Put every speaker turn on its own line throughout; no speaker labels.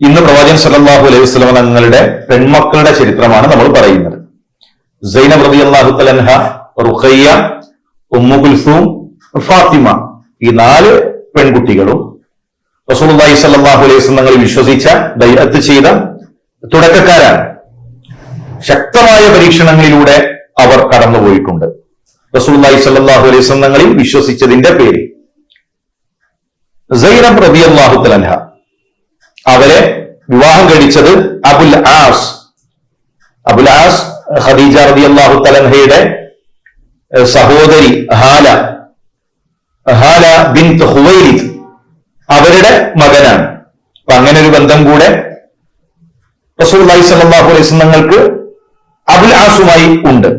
ഇന്ന് പ്രവാചകൻ സല്ലല്ലാഹു അലൈഹി വസല്ലം തങ്ങളുടെ പെൺമക്കളുടെ ചരിത്രമാണ് നമ്മൾ പറയുന്നത്. സൈനബ് അള്ളാഹു തലൻഹ റുഖയ്യ ഉമ്മു കുൽസൂം ഫാത്തിമ ഈ നാല് പെൺകുട്ടികളും റസൂലുള്ളാഹി സല്ലാഹു അലൈഹി വസല്ലം തങ്ങളിൽ വിശ്വസിച്ച ദൈവത്ത് ചെയ്ത തുടക്കക്കാരാണ്. ശക്തമായ പരീക്ഷണങ്ങളിലൂടെ അവർ കടന്നുപോയിട്ടുണ്ട്. റസൂലുള്ളാഹി സല്ലാഹു അലൈഹി വസല്ലം തങ്ങളിൽ വിശ്വസിച്ചതിന്റെ പേര് സൈനബ് അള്ളാഹു തലൻഹ അവരെ വിവാഹം കഴിച്ചത് അബുൽ ആസ്. അബുൽ ആസ് ഖദീജ റബി അള്ളാഹു തലഹയുടെ സഹോദരി ഹാല. ഹാല ബിൻ ഹുവൈലിദ് അവരുടെ മകനാണ്. അപ്പൊ അങ്ങനെ ഒരു ബന്ധം കൂടെ സ്വല്ലല്ലാഹു അലൈഹി വസല്ലം തങ്ങൾക്ക് അബുൽ ആസുമായി ഉണ്ട്.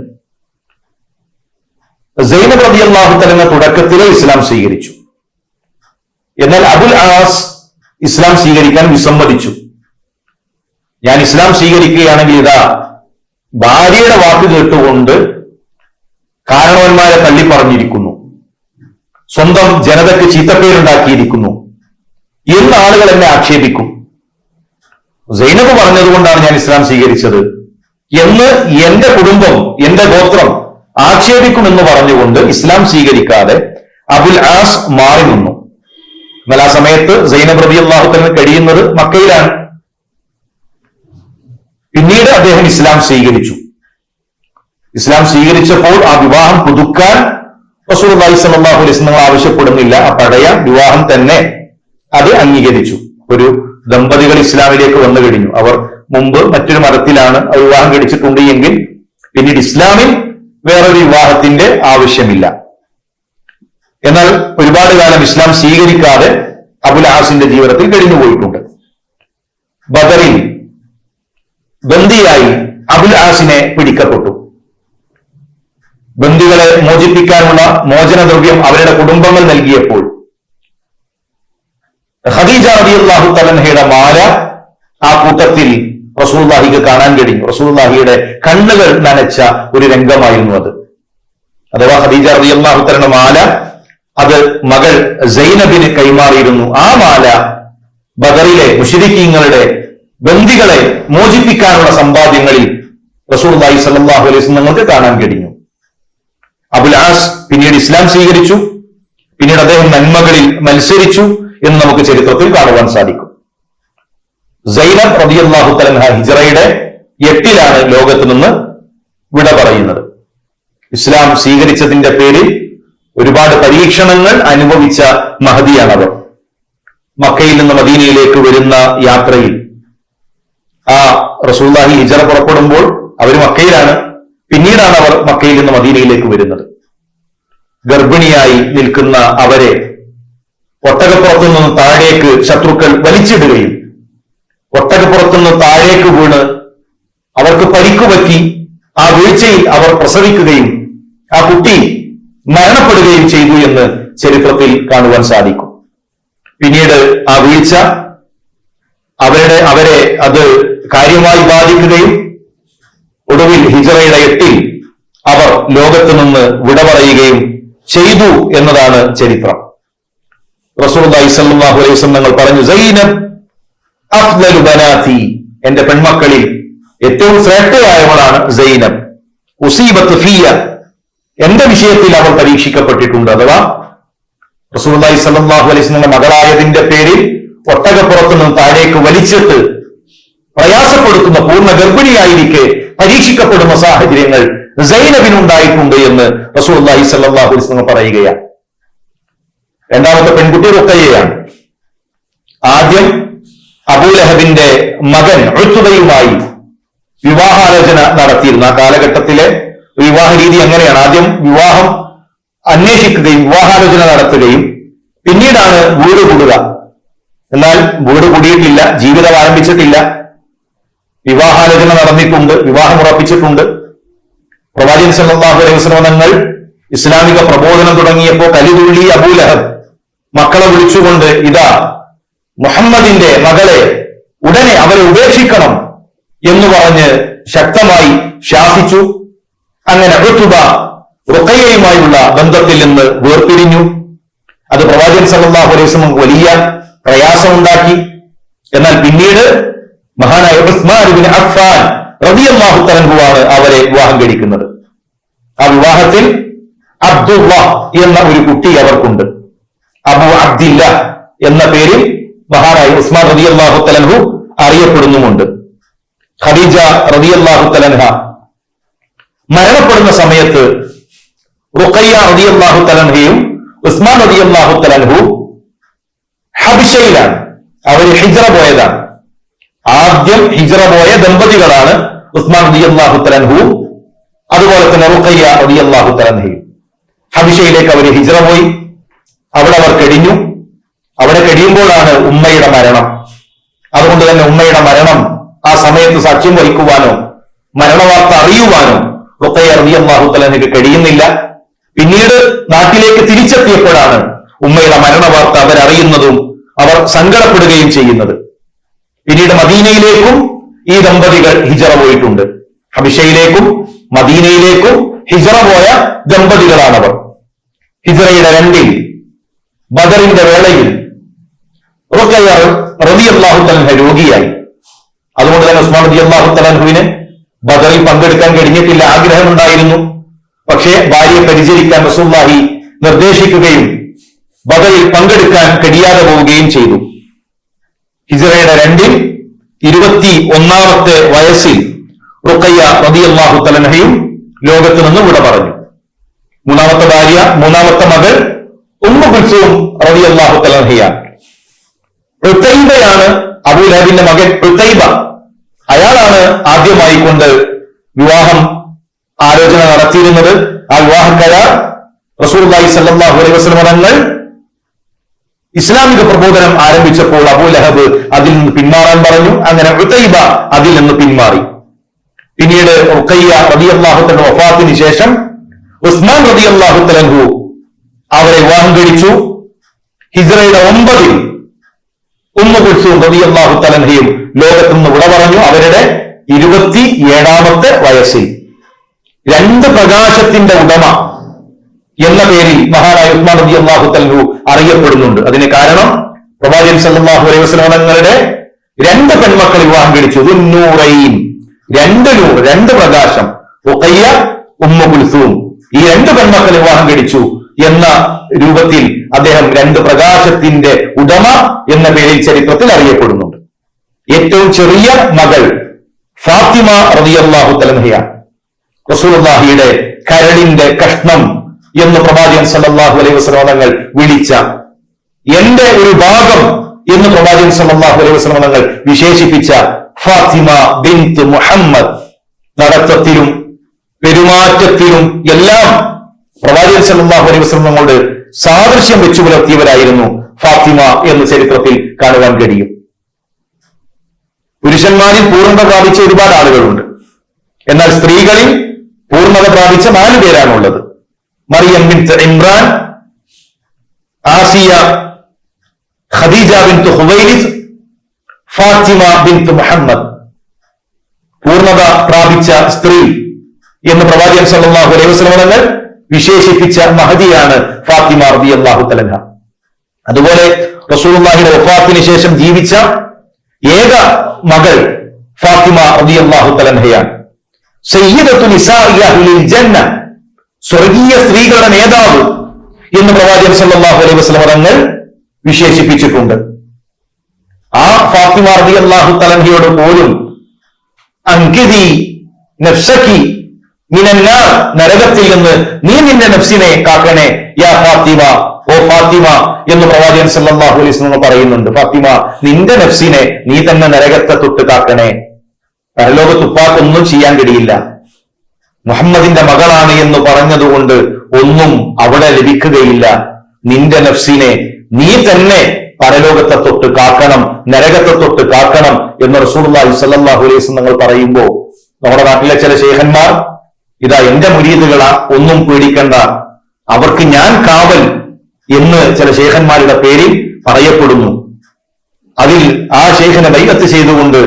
സൈനബ് അള്ളാഹു തലങ്ങ തുടക്കത്തിലെ ഇസ്ലാം സ്വീകരിച്ചു. എന്നാൽ അബുൽ ആസ് ഇസ്ലാം സ്വീകരിക്കാൻ വിസമ്മതിച്ചു. ഞാൻ ഇസ്ലാം സ്വീകരിക്കുകയാണെങ്കിൽ ഇതാ ഭാര്യയുടെ വാക്ക് കേട്ടുകൊണ്ട് കാരണവന്മാരെ തള്ളി പറഞ്ഞിരിക്കുന്നു. സ്വന്തം ജനതയ്ക്ക് ചീത്തപ്പേരുണ്ടാക്കിയിരിക്കുന്നു. എന്ന് ആളുകൾ എന്നെ ആക്ഷേപിക്കും. സൈനബ് പറഞ്ഞതുകൊണ്ടാണ് ഞാൻ ഇസ്ലാം സ്വീകരിച്ചത്. എന്ന് എന്റെ കുടുംബം എന്റെ ഗോത്രം ആക്ഷേപിക്കുമെന്ന് പറഞ്ഞുകൊണ്ട് ഇസ്ലാം സ്വീകരിക്കാതെ അബുൽ ആസ് മാറി നിന്നു. എന്നാൽ ആ സമയത്ത് സൈനബ് റബി അള്ളാഹുത്തിന് കഴിയുന്നത് മക്കയിലാണ്. പിന്നീട് അദ്ദേഹം ഇസ്ലാം സ്വീകരിച്ചു. ഇസ്ലാം സ്വീകരിച്ചപ്പോൾ ആ വിവാഹം പുതുക്കാൻ റസൂൽ സലാഹു അലൈഹി വസല്ലം ആവശ്യപ്പെടുന്നില്ല. ആ പഴയ വിവാഹം തന്നെ അത് അംഗീകരിച്ചു. ഒരു ദമ്പതികൾ ഇസ്ലാമിലേക്ക് വന്നു കഴിഞ്ഞു. അവർ മുമ്പ് മറ്റൊരു മതത്തിലാണ് വിവാഹം കഴിച്ചിട്ടുണ്ട് എങ്കിൽ പിന്നീട് ഇസ്ലാമിൽ വേറൊരു വിവാഹത്തിന്റെ ആവശ്യമില്ല. എന്നാൽ ഒരുപാട് കാലം ഇസ്ലാം സ്വീകരിക്കാതെ അബുൽ ആസിന്റെ ജീവിതത്തിൽ കഴിഞ്ഞുപോയിട്ടുണ്ട്. ബദറിൽ ബന്ദിയായി അബുൽ ആസിനെ പിടിക്കപ്പെട്ടു. ബന്ദികളെ മോചിപ്പിക്കാനുള്ള മോചനദ്രവ്യം അവരുടെ കുടുംബങ്ങൾ നൽകിയപ്പോൾ ഖദീജ റളിയല്ലാഹു തലൻഹയുടെ മാല ആ കൂട്ടത്തിൽ റസൂൽഹിക്ക് കാണാൻ കഴിഞ്ഞു. റസൂൽഹിയുടെ കണ്ണുകൾ നനച്ച ഒരു രംഗമായിരുന്നു അത്. അഥവാ ഖദീജ റളിയല്ലാഹു തലന്റെ മാല അത് മകൾ സൈനബിന് കൈമാറിയിരുന്നു. ആ മാല ബദറിലെ മുഷരിക്കീങ്ങളുടെ ബന്ദികളെ മോചിപ്പിക്കാനുള്ള സമ്പാദ്യങ്ങളിൽ സല്ലാഹു അലൈഹി വസല്ലം നിങ്ങൾക്ക് കാണാൻ കഴിഞ്ഞു. അബുൽ ആസ് പിന്നീട് ഇസ്ലാം സ്വീകരിച്ചു. പിന്നീട് അദ്ദേഹം നന്മകളിൽ മത്സരിച്ചു എന്ന് നമുക്ക് ചരിത്രത്തിൽ കാണുവാൻ സാധിക്കും. സൈനബ് റബിയല്ലാഹു തലൻഹ ഹിജറയുടെ എട്ടിലാണ് ലോകത്ത് നിന്ന് വിട പറയുന്നത്. ഇസ്ലാം സ്വീകരിച്ചതിന്റെ പേരിൽ ഒരുപാട് പരീക്ഷണങ്ങൾ അനുഭവിച്ച മഹതിയാണവർ മക്കയിൽ നിന്ന് മദീനയിലേക്ക് വരുന്ന യാത്രയിൽ ആ റസൂല്ലാഹി ഹിജറ പുറപ്പെടുമ്പോൾ അവർ മക്കയിലാണ്. പിന്നീടാണ് അവർ മക്കയിൽ നിന്ന് മദീനയിലേക്ക് വരുന്നത്. ഗർഭിണിയായി നിൽക്കുന്ന അവരെ ഒട്ടകപ്പുറത്തു നിന്ന് താഴേക്ക് ശത്രുക്കൾ വലിച്ചിടുകയും ഒട്ടകപ്പുറത്തു നിന്ന് താഴേക്ക് വീണ് അവർക്ക് പരിക്കുപറ്റി ആ വീഴ്ചയിൽ അവർ പ്രസവിക്കുകയും ആ കുട്ടി മരണപ്പെടുകയും ചെയ്തു എന്ന് ചരിത്രത്തിൽ കാണുവാൻ സാധിക്കും. പിന്നീട് ആ വീഴ്ച അവരുടെ അവരെ അത് കാര്യമായി ബാധിക്കുകയും ഒടുവിൽ ഹിജറയുടെ എട്ടിൽ അവർ ലോകത്ത് നിന്ന് വിട പറയുകയും ചെയ്തു എന്നതാണ് ചരിത്രം. വസല്ലം പറഞ്ഞു സൈനബ് എന്റെ പെൺമക്കളിൽ ഏറ്റവും ശ്രേഷ്ഠയായവളാണ് സൈനബ്. ഫിയ. എന്റെ വിഷയത്തിൽ അവൾ പരീക്ഷിക്കപ്പെട്ടിട്ടുണ്ട് അഥവാ റസൂലുള്ളാഹി സ്വല്ലല്ലാഹു അലൈസ്ലിന്റെ മകളായതിന്റെ പേരിൽ ഒട്ടകപ്പുറത്തു നിന്ന് താഴേക്ക് വലിച്ചിട്ട് പ്രയാസപ്പെടുത്തുന്ന പൂർണ ഗർഭിണിയായിരിക്കെ പരീക്ഷിക്കപ്പെടുന്ന സാഹചര്യങ്ങൾ സൈനബിനുണ്ടായിട്ടുണ്ട് എന്ന് റസൂലുള്ളാഹി സല്ലാഹു വസല്ലം പറയുകയാണ്. രണ്ടാമത്തെ പെൺകുട്ടി റുക്കയ്യയാണ് ആദ്യം അബൂലഹബിന്റെ മകൻ ഉത്തുബയുമായി വിവാഹാലോചന നടത്തിയിരുന്ന കാലഘട്ടത്തിലെ വിവാഹ രീതി അങ്ങനെയാണ്. ആദ്യം വിവാഹം അന്വേഷിക്കുകയും വിവാഹാലോചന നടത്തുകയും പിന്നീടാണ് വീട് കൂടുക. എന്നാൽ വീട് കൂടിയിട്ടില്ല ജീവിതം ആരംഭിച്ചിട്ടില്ല. വിവാഹാലോചന നടന്നിട്ടുണ്ട് വിവാഹം ഉറപ്പിച്ചിട്ടുണ്ട്. പ്രവാചകൻ സല്ലല്ലാഹു അലൈഹി ഇസ്ലാമിക പ്രബോധനം തുടങ്ങിയപ്പോൾ കലിതുള്ളി അബൂലഹബ് മക്കളെ വിളിച്ചുകൊണ്ട് ഇതാ മുഹമ്മദിന്റെ മകളെ ഉടനെ അവരെ ഉപേക്ഷിക്കണം എന്ന് പറഞ്ഞ് ശക്തമായി ശാസിച്ചു. അങ്ങനെ ഋതുബ റുക്കയ്യയുമായുള്ള ബന്ധത്തിൽ നിന്ന് വേർപിരിഞ്ഞു. അത് പ്രവാചകൻ സല്ലല്ലാഹു അലൈഹി വസല്ലം വലിയ പ്രയാസമുണ്ടാക്കി. എന്നാൽ പിന്നീട് മഹാനായ ഉസ്മാൻ ഇബ്നു അഫ്ഫാൻ റബിയല്ലാഹു തലങ്കുവാണ് അവരെ വിവാഹം കഴിക്കുന്നത്. ആ വിവാഹത്തിൽ അബ്ദുള്ള എന്ന ഒരു കുട്ടി അവർക്കുണ്ട്. അബു അബ്ദില്ല എന്ന പേരിൽ മഹാനായ ഉസ്മാൻ റബിയല്ലാഹു തലൻഹു അറിയപ്പെടുന്നുമുണ്ട്. ഖദീജ റബിയല്ലാഹു തആലഹ മരണപ്പെടുന്ന സമയത്ത് റുഖയ്യ ഉസ്മാൻ റളിയല്ലാഹു തആലഹു ഹബിഷയിലാണ് അവർ ഹിജറ പോയതാണ്. ആദ്യം ഹിജറ പോയ ദമ്പതികളാണ് ഉസ്മാൻ റളിയല്ലാഹു തആലഹുവും അതുപോലെ തന്നെ റുഖയ്യ റളിയല്ലാഹു തആലഹയും ഹബിഷയിലേക്ക് അവർ ഹിജറ പോയി. അവിടെ അവർ കഴിഞ്ഞു അവിടെ കഴിയുമ്പോഴാണ് ഉമ്മയുടെ മരണം. അതുകൊണ്ട് തന്നെ ഉമ്മയുടെ മരണം ആ സമയത്ത് സാക്ഷ്യം വഹിക്കുവാനോ മരണവാർത്ത അറിയുവാനോ റുഖയ്യ റളിയല്ലാഹു തആലഹയ്ക്ക് കഴിയുന്നില്ല. പിന്നീട് നാട്ടിലേക്ക് തിരിച്ചെത്തിയപ്പോഴാണ് ഉമ്മയുടെ മരണവാർത്ത അവരറിയുന്നതും അവർ സങ്കടപ്പെടുകയും ചെയ്യുന്നത്. പിന്നീട് മദീനയിലേക്കും ഈ ദമ്പതികൾ ഹിജറ പോയിട്ടുണ്ട്. ഹബിഷയിലേക്കും മദീനയിലേക്കും ഹിജറ പോയ ദമ്പതികളാണവർ. ഹിജറയുടെ രണ്ടിൽ ബദറിന്റെ വേളയിൽ റബിയല്ലാഹു തലഹ രോഗിയായി. അതുകൊണ്ട് തന്നെ ഉസ്മാൻ റബി അള്ളാഹു ബദറിൽ പങ്കെടുക്കാൻ കഴിഞ്ഞിട്ടില്ല ആഗ്രഹമുണ്ടായിരുന്നു. പക്ഷേ ഭാര്യയെ പരിചരിക്കാൻ റസൂല്ലാഹി നിർദ്ദേശിക്കുകയും ബദറിൽ പങ്കെടുക്കാൻ കഴിയാതെ പോവുകയും ചെയ്തു. ഹിജറയുടെ രണ്ടിൽ ഇരുപത്തി ഒന്നാമത്തെ വയസ്സിൽ റുക്കയ്യ റബിയല്ലാഹു തലനഹയും ലോകത്ത് നിന്ന് വിട പറഞ്ഞു. മൂന്നാമത്തെ ഭാര്യ മൂന്നാമത്തെ മകൾ ഉമ്മ കുൽസും റബിയല്ലാഹു തലഹയാണ് ഋത്തൈബയാണ് അബൂലഹബിന്റെ മകൻ ഋത്തൈബ അയാളാണ് ആദ്യമായി കൊണ്ട് വിവാഹം ആലോചന നടത്തിയിരുന്നത്. ആ വിവാഹ കരാർ റസൂർലായി സല്ലാഹു അലൈഹി വസ്ലം ഇസ്ലാമിക പ്രബോധനം ആരംഭിച്ചപ്പോൾ അബു ലഹബ് അതിൽ നിന്ന് പിന്മാറാൻ പറഞ്ഞു. അങ്ങനെ ഉത്തൈബ അതിൽ നിന്ന് പിന്മാറി. പിന്നീട് റുക്കയ്യ റബി അള്ളാഹുത്തിന്റെ വഫാത്തിന് ശേഷം ഉസ്മാൻ റബി അള്ളാഹുത്തലഹു അവരെ വിവാഹം കഴിച്ചു. ഹിജറയുടെ ഒമ്പതിൽ ഉമ്മ കുൽസൂം റബി അള്ളാഹു തലഹയും ലോകത്തു നിന്ന് വിട പറഞ്ഞു അവരുടെ ഇരുപത്തി ഏഴാമത്തെ വയസ്സിൽ. രണ്ട് പ്രകാശത്തിന്റെ ഉടമ എന്ന പേരിൽ മഹാനായ ഉസ്മാൻ നബി അള്ളാഹു തലഹു അറിയപ്പെടുന്നുണ്ട്. അതിന് കാരണം പ്രവാചകൻ സല്ലാഹു അലൈഹി വസല്ലം തങ്ങളുടെ രണ്ട് പെൺമക്കൾ വിവാഹം കഴിച്ചു. നൂറൈൻ രണ്ട് നൂറ് രണ്ട് പ്രകാശം. ഉഖയ്യ ഉമ്മ ഈ രണ്ട് പെൺമക്കൾ വിവാഹം കഴിച്ചു എന്ന രൂപത്തിൽ അദ്ദേഹം രണ്ട് പ്രകാശത്തിന്റെ ഉടമ എന്ന പേരിൽ ചരിത്രത്തിൽ അറിയപ്പെടുന്നുണ്ട്. ഏറ്റവും ചെറിയ മകൾ ഫാത്തിമ റളിയല്ലാഹു തലഹയാണ് റസൂലുള്ളാഹിയുടെ കരളിന്റെ കഷ്ണം എന്ന് പ്രവാചകൻ സല്ലല്ലാഹു അലൈഹി വസല്ലം വിളിച്ച എന്റെ ഒരു ഭാഗം എന്ന് പ്രവാചകൻ സല്ലല്ലാഹു അലൈഹി വസല്ലം വിശേഷിപ്പിച്ച ഫാത്തിമ ബിന്ത് മുഹമ്മദ് നടത്തത്തിലും പെരുമാറ്റത്തിലും എല്ലാം പ്രവാചകൻ സല്ലല്ലാഹു അലൈഹി വസല്ലം സാദൃശ്യം വെച്ചു പുലർത്തിയവരായിരുന്നു ഫാത്തിമ എന്ന് ചരിത്രത്തിൽ കാണുവാൻ കഴിയും. പുരുഷന്മാരിൽ പൂർണത പ്രാപിച്ച ഒരുപാട് ആളുകളുണ്ട്. എന്നാൽ സ്ത്രീകളിൽ പൂർണത പ്രാപിച്ച നാല് പേരാണുള്ളത്. Mariyam bin Imran Asiya Khadija bin Khuwaylid Fathima bin Muhammad. പൂർണത പ്രാപിച്ച സ്ത്രീ എന്ന് പ്രവാചകൻ സല്ലല്ലാഹു അലൈഹി വസല്ലം തങ്ങൾ വിശേഷിപ്പിച്ച മഹതിയാണ് ഫാത്തിമ റബി അള്ളാഹു തലഹ അതുപോലെ റസൂൽ വഫാത്തിന് ശേഷം ജീവിച്ച ഏക മകൾ ഫാത്തിമ അഹ്ലിൽ ജന്ന സ്വർഗീയ സ്ത്രീകളുടെ നേതാവ് എന്ന് പ്രവാചകൻ സല്ലാഹു അലൈഹി വസല്ലം തങ്ങൾ വിശേഷിപ്പിച്ചിട്ടുണ്ട്. ആ ഫാത്തിമ റബി അള്ളാഹു തലഹയോട് പോലും അങ്കിതി നരകത്തിൽ നിന്ന് നീ നിന്റെ നഫ്സിനെ കാക്കണേ യാ ഫാത്തിമ. ഓ ഫാത്തിമ എന്ന് പ്രവാചകൻ സല്ലല്ലാഹു അലൈഹി വസല്ലം പറയുന്നുണ്ട്. ഫാത്തിമ നിന്റെ നഫ്സിനെ നീ തന്നെ നരകത്തെ തൊട്ട് കാക്കണേ. പരലോകത്ത് ഉപ്പാക്കൊന്നും ചെയ്യാൻ കഴിയില്ല. മുഹമ്മദിന്റെ മകളാണ് എന്ന് പറഞ്ഞതുകൊണ്ട് ഒന്നും അവിടെ ലഭിക്കുകയില്ല. നിന്റെ നഫ്സിനെ നീ തന്നെ പരലോകത്തെ തൊട്ട് കാക്കണം നരകത്തെ തൊട്ട് കാക്കണം എന്ന് റസൂലുള്ളാഹി സല്ലാഹു വസല്ലം നിങ്ങൾ പറയുമ്പോൾ നമ്മുടെ നാട്ടിലെ ചില ശേഖന്മാർ ഇതാ എന്റെ മുരീദുകളാ ഒന്നും പേടിക്കണ്ട. അവർക്ക് ഞാൻ കാവൽ എന്ന് ചില ശേഖന്മാരുടെ പേരിൽ പറയപ്പെടുന്നു. അതിൽ ആ ശേഖനെ ബൈകത്ത് ചെയ്തുകൊണ്ട്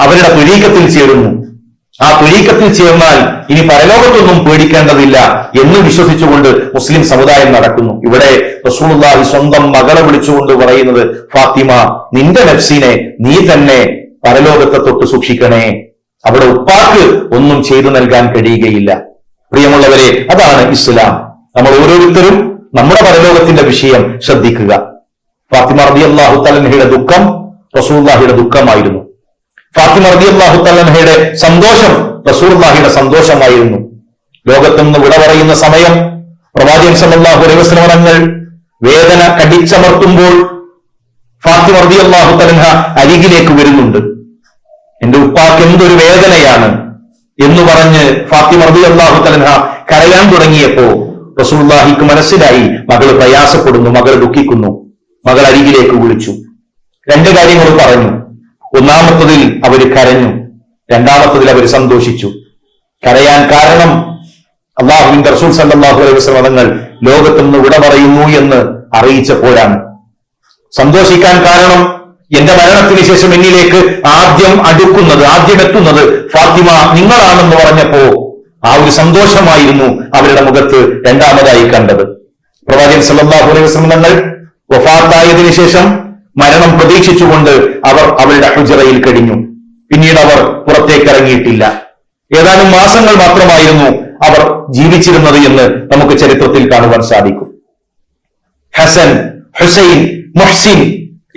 അവരുടെ തുരീക്കത്തിൽ ചേരുന്നു. ആ തുരീക്കത്തിൽ ചേർന്നാൽ ഇനി പരലോകത്തൊന്നും പേടിക്കേണ്ടതില്ല എന്ന് വിശ്വസിച്ചുകൊണ്ട് മുസ്ലിം സമുദായം നടക്കുന്നു. ഇവിടെ റസൂലുള്ളാഹി സ്വന്തം മകളെ വിളിച്ചുകൊണ്ട് പറയുന്നത് ഫാത്തിമ നിന്റെ നഫ്സിനെ നീ തന്നെ പരലോകത്തെ തൊട്ട് സൂക്ഷിക്കണേ. അവിടെ ഉപ്പാക്ക് ഒന്നും ചെയ്തു നൽകാൻ കഴിയുകയില്ല. പ്രിയമുള്ളവരെ അതാണ് ഇസ്ലാം. നമ്മൾ ഓരോരുത്തരും നമ്മുടെ പരലോകത്തിന്റെ വിഷയം ശ്രദ്ധിക്കുക. ഫാത്തിമ റബി അള്ളാഹു തലൻഹയുടെ ദുഃഖം റസൂല്ലാഹിയുടെ ദുഃഖമായിരുന്നു. ഫാത്തിമ റബി അള്ളാഹു തലൻഹയുടെ സന്തോഷം റസൂല്ലാഹിയുടെ സന്തോഷമായിരുന്നു. ലോകത്തു നിന്ന് വിട പറയുന്ന സമയം പ്രവാചകൻ വസല്ലം തങ്ങൾ വേദന കടിച്ചമർത്തുമ്പോൾ ഫാത്തിമ റബി അള്ളാഹു തലൻഹ അരികിലേക്ക് വരുന്നുണ്ട്. എന്റെ ഉപ്പാക്ക് എന്തൊരു വേദനയാണ്? എന്ന് പറഞ്ഞ് ഫാത്തിമ റബി അള്ളാഹു തലൻഹ കരയാൻ തുടങ്ങിയപ്പോ റസൂല്ലാഹിക്ക് മനസ്സിലായി. മകൾ പ്രയാസപ്പെടുന്നു മകൾ ദുഃഖിക്കുന്നു മകൾ അരികിലേക്ക് വിളിച്ചു. രണ്ട് കാര്യങ്ങൾ പറഞ്ഞു. ഒന്നാമത്തതിൽ അവർ കരഞ്ഞു. രണ്ടാമത്തതിൽ അവർ സന്തോഷിച്ചു. കരയാൻ കാരണം അള്ളാഹുവിന്റെ റസൂൽ സല്ലാഹു അലൈഹി ലോകത്ത് നിന്ന് വിട പറയുന്നു എന്ന് അറിയിച്ചപ്പോഴാണ്. സന്തോഷിക്കാൻ കാരണം എന്റെ മരണത്തിന് ശേഷം എന്നിലേക്ക് ആദ്യം അടുക്കുന്നത് ആദ്യം എത്തുന്നത് ഫാത്തിമ നിങ്ങളാണെന്ന് പറഞ്ഞപ്പോ ആ ഒരു സന്തോഷമായിരുന്നു അവരുടെ മുഖത്ത് രണ്ടാമതായി കണ്ടത്. പ്രവാചകൻ സല്ലല്ലാഹു അലൈഹി വസല്ലം തങ്ങൾ വഫാത്തായതിനു ശേഷം മരണം പ്രതീക്ഷിച്ചുകൊണ്ട് അവർ അവരുടെ ഹുജറയിൽ കഴിഞ്ഞു. പിന്നീട് അവർ പുറത്തേക്ക് ഇറങ്ങിയിട്ടില്ല. ഏതാനും മാസങ്ങൾ മാത്രമായിരുന്നു അവർ ജീവിച്ചിരുന്നത് എന്ന് നമുക്ക് ചരിത്രത്തിൽ കാണുവാൻ സാധിക്കും. ഹസൻ ഹുസൈൻ മുഹ്സിൻ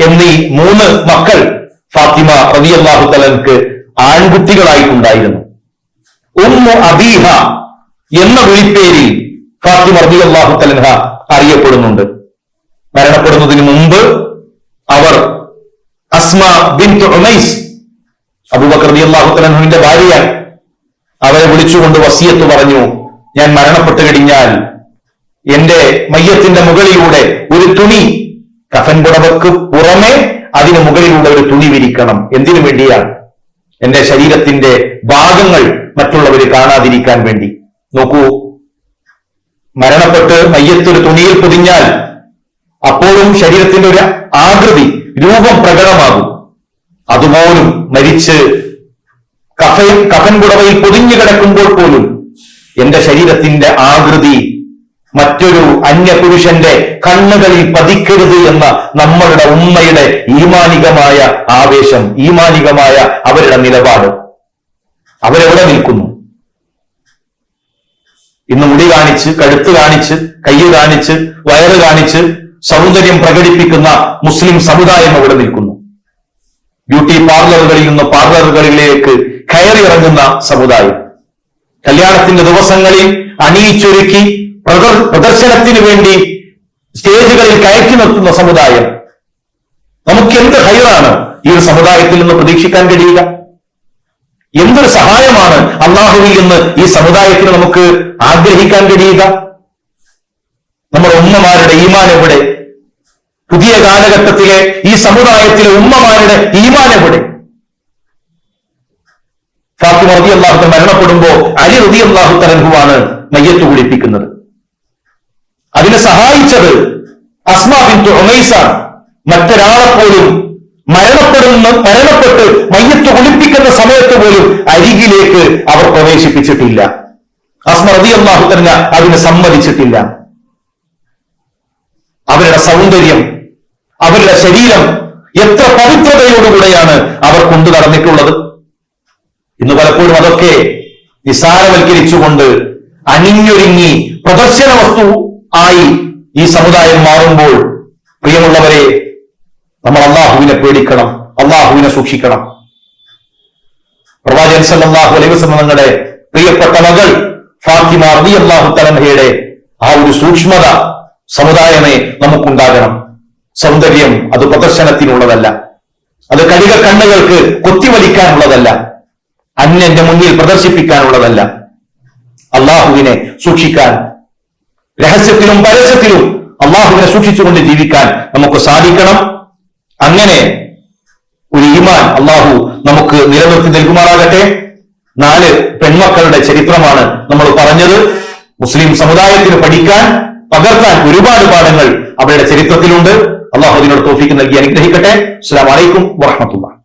എന്നീ മൂന്ന് മക്കൾ ഫാത്തിമ റളിയല്ലാഹു തലൻക്ക് ആൺകുട്ടികളായിട്ടുണ്ടായിരുന്നു. ഉമ്മു അബീഹ എന്ന വിളിപ്പേരിൽ ഫാത്തിമ അള്ളാഹു തലൻഹ അറിയപ്പെടുന്നുണ്ട്. മരണപ്പെടുന്നതിന് മുമ്പ് അവർ അസ്മ ബിൻ ഉമൈസ് അബൂബക്കർ അള്ളാഹു തലൻഹുവിന്റെ ഭാര്യയാണ് അവരെ വിളിച്ചുകൊണ്ട് വസിയത്ത് പറഞ്ഞു ഞാൻ മരണപ്പെട്ടു കഴിഞ്ഞാൽ എന്റെ മയ്യത്തിന്റെ മുകളിലൂടെ ഒരു തുണി കഫൻ പുറമെ അതിന് മുകളിലൂടെ ഒരു തുണി വിരിക്കണം. എന്തിനു വേണ്ടിയാണ്? എന്റെ ശരീരത്തിന്റെ ഭാഗങ്ങൾ മറ്റുള്ളവർ കാണാതിരിക്കാൻ വേണ്ടി. നോക്കൂ മരണപ്പെട്ട് മയ്യത്തൊരു തുണിയിൽ പൊതിഞ്ഞാൽ അപ്പോഴും ശരീരത്തിന്റെ ഒരു ആകൃതി രൂപം പ്രകടമാകും. അതുപോലും മരിച്ച് കഫൻ കഫൻ പുടവയിൽ പൊതിഞ്ഞു കിടക്കുമ്പോൾ പോലും എന്റെ ശരീരത്തിന്റെ ആകൃതി മറ്റൊരു അന്യപുരുഷന്റെ കണ്ണുകളിൽ പതിക്കരുത് എന്ന നമ്മളുടെ ഉമ്മയുടെ ഈമാനികമായ ആവേശം ഈമാനികമായ അവരുടെ നിലപാട്. അവരെവിടെ നിൽക്കുന്നു? ഇന്ന് മുടി കാണിച്ച് കഴുത്ത് കാണിച്ച് കയ്യ് കാണിച്ച് വയറ് കാണിച്ച് സൗന്ദര്യം പ്രകടിപ്പിക്കുന്ന മുസ്ലിം സമുദായം അവിടെ നിൽക്കുന്നു. ബ്യൂട്ടി പാർലറുകളിൽ നിന്ന് പാർലറുകളിലേക്ക് കയറിയിറങ്ങുന്ന സമുദായം. കല്യാണത്തിന്റെ ദിവസങ്ങളിൽ അണിയിച്ചൊരുക്കി പ്രദർശനത്തിന് വേണ്ടി സ്റ്റേജുകളിൽ കയറ്റി നിർത്തുന്ന സമുദായം. നമുക്ക് എന്ത് ഹൈറാണ് ഈ ഒരു സമുദായത്തിൽ നിന്ന് പ്രതീക്ഷിക്കാൻ കഴിയുക? എന്തൊരു സഹായമാണ് അള്ളാഹുവിൽ നിന്ന് ഈ സമുദായത്തിന് നമുക്ക് ആഗ്രഹിക്കാൻ കഴിയുക? നമ്മുടെ ഉമ്മമാരുടെ ഈമാൻ എവിടെ? പുതിയ കാലഘട്ടത്തിലെ ഈ സമുദായത്തിലെ ഉമ്മമാരുടെ ഈമാൻ എവിടെ? ഫാത്തിമ റബി അള്ളാഹു മരണപ്പെടുമ്പോ അലി റബി അള്ളാഹു തരൻഹുവാണ് മയ്യത്ത് കുളിപ്പിക്കുന്നത്. അതിനെ സഹായിച്ചത് അസ്മാ ബിൻ ഉമൈസാണ് മറ്റൊരാളെ പോലും മരണപ്പെടുന്ന മരണപ്പെട്ട് മയ്യത്ത് കുളിപ്പിക്കുന്ന സമയത്ത് പോലും അരികിലേക്ക് അവർ പ്രവേശിപ്പിച്ചിട്ടില്ല. അസ്മൃതി അള്ളാഹു തന്നെ അതിന് സമ്മതിച്ചിട്ടില്ല. അവരുടെ സൗന്ദര്യം അവരുടെ ശരീരം എത്ര പവിത്രതയോടുകൂടെയാണ് അവർ കൊണ്ടു നടന്നിട്ടുള്ളത്. ഇന്ന് പലപ്പോഴും അതൊക്കെ നിസാരവൽക്കരിച്ചുകൊണ്ട് അണിഞ്ഞൊരുങ്ങി പ്രദർശന വസ്തു ആയി ഈ സമുദായം മാറുമ്പോൾ പ്രിയമുള്ളവരെ നമ്മൾ അള്ളാഹുവിനെ പേടിക്കണം അള്ളാഹുവിനെ സൂക്ഷിക്കണം. പ്രവാചകൻ സല്ലാഹു അലൈഹി വസല്ലം തങ്ങളുടെ പ്രിയപ്പെട്ട മകൾ ഫാത്തിമ റളിയല്ലാഹു തലഹയുടെ ആ ഒരു സൂക്ഷ്മത സമുദായമേ നമുക്കുണ്ടാകണം. സൗന്ദര്യം അത് പ്രദർശനത്തിനുള്ളതല്ല. അത് കടിക കണ്ണുകൾക്ക് കൊത്തിവലിക്കാനുള്ളതല്ല. അന്യന്റെ മുന്നിൽ പ്രദർശിപ്പിക്കാനുള്ളതല്ല. അള്ളാഹുവിനെ സൂക്ഷിക്കാൻ രഹസ്യത്തിലും പരസ്യത്തിലും അള്ളാഹുവിനെ സൂക്ഷിച്ചുകൊണ്ട് ജീവിക്കാൻ നമുക്ക് സാധിക്കണം. അങ്ങനെ ഒരു ഈമാൻ അള്ളാഹു നമുക്ക് നിലനിർത്തി നൽകുമാറാകട്ടെ. നാല് പെൺമക്കളുടെ ചരിത്രമാണ് നമ്മൾ പറഞ്ഞത്. മുസ്ലിം സമുദായത്തിന് പഠിക്കാൻ പകർത്താൻ ഒരുപാട് പാഠങ്ങൾ അവരുടെ ചരിത്രത്തിലുണ്ട്. അള്ളാഹു അതിനോട് തോഫിക്ക് നൽകി അനുഗ്രഹിക്കട്ടെ. അസ്സാം വലൈക്കും വാഹമത്തുള്ള